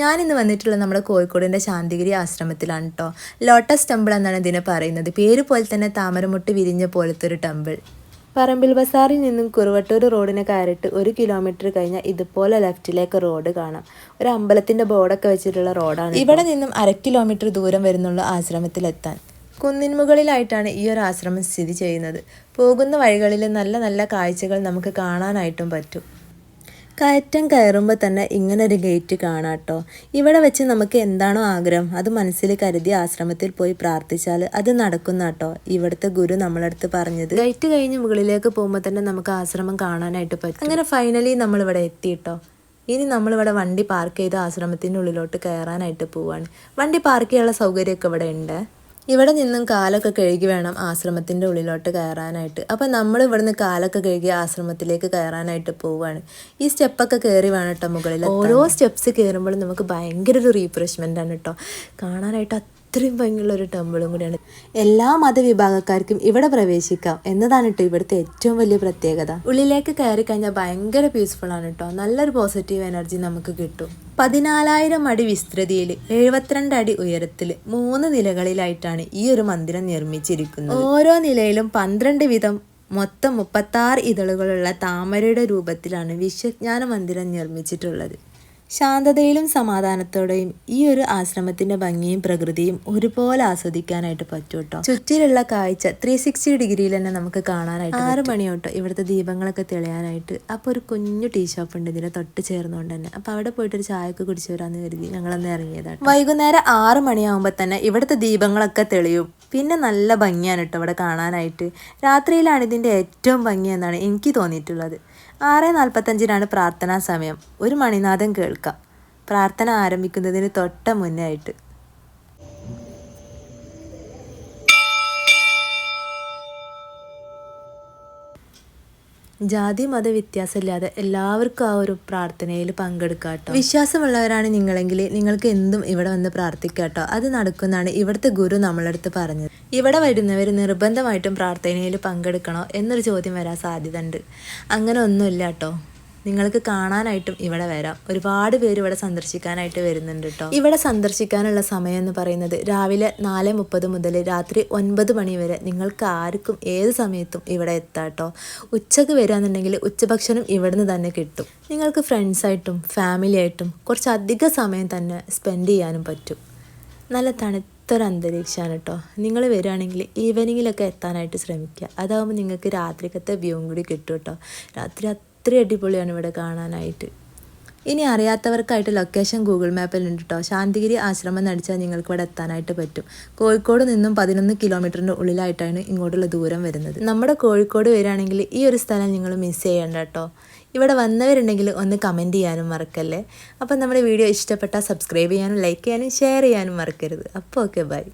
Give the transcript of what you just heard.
ഞാനിന്ന് വന്നിട്ടുള്ള നമ്മുടെ കോഴിക്കോടിന്റെ ശാന്തിഗിരി ആശ്രമത്തിലാണ് കേട്ടോ ലോട്ടസ് ടെമ്പിൾ എന്നാണ് ഇതിനെ പറയുന്നത്. പേര് പോലെ തന്നെ താമരമുട്ട് വിരിഞ്ഞ പോലത്തെ ഒരു ടെമ്പിൾ. പറമ്പിൽ ബസാറിൽ നിന്നും കുറുവട്ടൂർ റോഡിനെ കയറിയിട്ട് ഒരു കിലോമീറ്റർ കഴിഞ്ഞാൽ ഇതുപോലെ ലെഫ്റ്റിലേക്ക് റോഡ് കാണാം. ഒരു അമ്പലത്തിന്റെ ബോർഡൊക്കെ വെച്ചിട്ടുള്ള റോഡാണ് ഇവിടെ നിന്നും അര കിലോമീറ്റർ ദൂരം വരുന്നുള്ള ആശ്രമത്തിലെത്താൻ. കുന്നിൻ മുകളിലായിട്ടാണ് ഈ ഒരു ആശ്രമം സ്ഥിതി ചെയ്യുന്നത്. പോകുന്ന വഴികളിൽ നല്ല നല്ല കാഴ്ചകൾ നമുക്ക് കാണാനായിട്ടും പറ്റും. കയറ്റം കയറുമ്പോൾ തന്നെ ഇങ്ങനെ ഒരു ഗേറ്റ് കാണാട്ടോ. ഇവിടെ വെച്ച് നമുക്ക് എന്താണോ ആഗ്രഹം അത് മനസ്സിൽ കരുതി ആശ്രമത്തിൽ പോയി പ്രാർത്ഥിച്ചാൽ അത് നടക്കുന്ന കേട്ടോ ഇവിടുത്തെ ഗുരു നമ്മളടുത്ത് പറഞ്ഞത്. ഗേറ്റ് കഴിഞ്ഞ് മുകളിലേക്ക് പോകുമ്പോൾ തന്നെ നമുക്ക് ആശ്രമം കാണാനായിട്ട് പറ്റും. അങ്ങനെ ഫൈനലി നമ്മളിവിടെ എത്തി എത്തിയിട്ടോ ഇനി നമ്മളിവിടെ വണ്ടി പാർക്ക് ചെയ്ത് ആശ്രമത്തിന്റെ ഉള്ളിലോട്ട് കയറാനായിട്ട് പോവാണ്. വണ്ടി പാർക്ക് ചെയ്യാനുള്ള സൗകര്യമൊക്കെ ഇവിടെ ഉണ്ട്. ഇവിടെ നിന്നും കാലൊക്കെ കഴുകി വേണം ആശ്രമത്തിന്റെ ഉള്ളിലോട്ട് കയറാനായിട്ട്. അപ്പം നമ്മൾ ഇവിടുന്ന് കാലൊക്കെ കഴുകി ആശ്രമത്തിലേക്ക് കയറാനായിട്ട് പോവുകയാണ് ഈ സ്റ്റെപ്പൊക്കെ കയറി വേണം കേട്ടോ മുകളിൽ ഓരോ സ്റ്റെപ്സ് കയറുമ്പോഴും നമുക്ക് ഭയങ്കര ഒരു റീഫ്രഷ്മെന്റ് ആണ് കേട്ടോ. കാണാനായിട്ട് അത്രയും ഭംഗിയുള്ള ഒരു ടെമ്പിളും കൂടിയാണ്. എല്ലാ മതവിഭാഗക്കാർക്കും ഇവിടെ പ്രവേശിക്കാം എന്നതാണ് കേട്ടോ ഇവിടുത്തെ ഏറ്റവും വലിയ പ്രത്യേകത. ഉള്ളിലേക്ക് കയറി കഴിഞ്ഞാൽ ഭയങ്കര പീസ്ഫുൾ ആണ് കേട്ടോ നല്ലൊരു പോസിറ്റീവ് എനർജി നമുക്ക് കിട്ടും. പതിനാലായിരം അടി വിസ്തൃതിയിൽ എഴുപത്തിരണ്ട് അടി ഉയരത്തിൽ മൂന്ന് നിലകളിലായിട്ടാണ് ഈ ഒരു മന്ദിരം നിർമ്മിച്ചിരിക്കുന്നത്. ഓരോ നിലയിലും പന്ത്രണ്ട് വിധം മൊത്തം മുപ്പത്താറ് ഇതളുകളുള്ള താമരയുടെ രൂപത്തിലാണ് വിശ്വജ്ഞാന മന്ദിരം നിർമ്മിച്ചിട്ടുള്ളത്. ശാന്തതയിലും സമാധാനത്തോടെയും ഈ ഒരു ആശ്രമത്തിന്റെ ഭംഗിയും പ്രകൃതിയും ഒരുപോലെ ആസ്വദിക്കാനായിട്ട് പറ്റും കേട്ടോ ചുറ്റിലുള്ള കാഴ്ച ത്രീ സിക്സ്റ്റി ഡിഗ്രിയിൽ തന്നെ നമുക്ക് കാണാനായിട്ട് ആറ് മണി തൊട്ടോ ഇവിടുത്തെ ദീപങ്ങളൊക്കെ തെളിയാനായിട്ട് അപ്പോൾ ഒരു കുഞ്ഞു ടീ ഷോപ്പ് ഉണ്ട് ഇതിനെ തൊട്ട് ചേർന്നുകൊണ്ട് തന്നെ. അപ്പോൾ അവിടെ പോയിട്ട് ഒരു ചായ ഒക്കെ കുടിച്ചു വരാന്ന് കരുതി ഞങ്ങളന്ന് ഇറങ്ങിയതാണ് വൈകുന്നേരം ആറ് മണിയാകുമ്പോൾ തന്നെ ഇവിടുത്തെ ദീപങ്ങളൊക്കെ തെളിയും. പിന്നെ നല്ല ഭംഗിയാണ് കേട്ടോ ഇവിടെ കാണാനായിട്ട്. രാത്രിയിലാണ് ഇതിന്റെ ഏറ്റവും ഭംഗി എന്നാണ് എനിക്ക് തോന്നിയിട്ടുള്ളത്. ആറ് നാൽപ്പത്തഞ്ചിനാണ് പ്രാർത്ഥനാ സമയം. ഒരു മണിനാഥം കേൾക്കാം. പ്രാർത്ഥന ആരംഭിക്കുന്നതിന് തൊട്ട മുന്നേ ആയിട്ട്. ജാതി മത വ്യത്യാസമില്ലാതെ എല്ലാവർക്കും ആ ഒരു പ്രാർത്ഥനയിൽ പങ്കെടുക്കാം കേട്ടോ. വിശ്വാസമുള്ളവരാണ് നിങ്ങളെങ്കിൽ നിങ്ങൾക്ക് എന്തും ഇവിടെ വന്ന് പ്രാർത്ഥിക്കാം കേട്ടോ. അത് നടക്കുന്നതാണ് ഇവിടുത്തെ ഗുരു നമ്മളടുത്ത് പറഞ്ഞത്. ഇവിടെ വരുന്നവർ നിർബന്ധമായിട്ടും പ്രാർത്ഥനയിൽ പങ്കെടുക്കണോ എന്നൊരു ചോദ്യം വരാൻ സാധ്യത ഉണ്ട് അങ്ങനെ ഒന്നുമില്ല കേട്ടോ. നിങ്ങൾക്ക് കാണാനായിട്ടും ഇവിടെ വരാം. ഒരുപാട് പേര് ഇവിടെ സന്ദർശിക്കാനായിട്ട് വരുന്നുണ്ട് കേട്ടോ ഇവിടെ സന്ദർശിക്കാനുള്ള സമയം എന്ന് പറയുന്നത് രാവിലെ നാല് മുപ്പത് മുതൽ രാത്രി ഒൻപത് മണി വരെ നിങ്ങൾക്ക് ആർക്കും ഏത് സമയത്തും ഇവിടെ എത്താം കേട്ടോ ഉച്ചയ്ക്ക് വരാന്നുണ്ടെങ്കിൽ ഉച്ചഭക്ഷണം ഇവിടുന്ന് തന്നെ കിട്ടും. നിങ്ങൾക്ക് ഫ്രണ്ട്സായിട്ടും ഫാമിലി ആയിട്ടും കുറച്ച് അധിക സമയം തന്നെ സ്പെൻഡ് ചെയ്യാനും പറ്റും. നല്ല തണുത്തൊരു അന്തരീക്ഷമാണ് കേട്ടോ നിങ്ങൾ വരികയാണെങ്കിൽ ഈവനിങ്ങിലൊക്കെ എത്താനായിട്ട് ശ്രമിക്കുക. അതാകുമ്പോൾ നിങ്ങൾക്ക് രാത്രിക്കത്തെ വ്യൂവും കൂടി കിട്ടും കേട്ടോ രാത്രി അത്രയും അടിപൊളിയാണ് ഇവിടെ കാണാനായിട്ട്. ഇനി അറിയാത്തവർക്കായിട്ട് ലൊക്കേഷൻ ഗൂഗിൾ മാപ്പിൽ ഉണ്ട് കേട്ടോ ശാന്തിഗിരി ആശ്രമം നടിച്ചാൽ നിങ്ങൾക്ക് ഇവിടെ എത്താനായിട്ട് പറ്റും. കോഴിക്കോട് നിന്നും പതിനൊന്ന് കിലോമീറ്ററിന്റെ ഉള്ളിലായിട്ടാണ് ഇങ്ങോട്ടുള്ള ദൂരം വരുന്നത്. നമ്മുടെ കോഴിക്കോട് വരികയാണെങ്കിൽ ഈ ഒരു സ്ഥലം നിങ്ങൾ മിസ് ചെയ്യേണ്ട കേട്ടോ ഇവിടെ വന്നവരുണ്ടെങ്കിൽ ഒന്ന് കമന്റ് ചെയ്യാനും മറക്കല്ലേ. അപ്പം നമ്മുടെ വീഡിയോ ഇഷ്ടപ്പെട്ടാൽ സബ്സ്ക്രൈബ് ചെയ്യാനും ലൈക്ക് ചെയ്യാനും ഷെയർ ചെയ്യാനും മറക്കരുത്. അപ്പോൾ ഓക്കെ ബൈ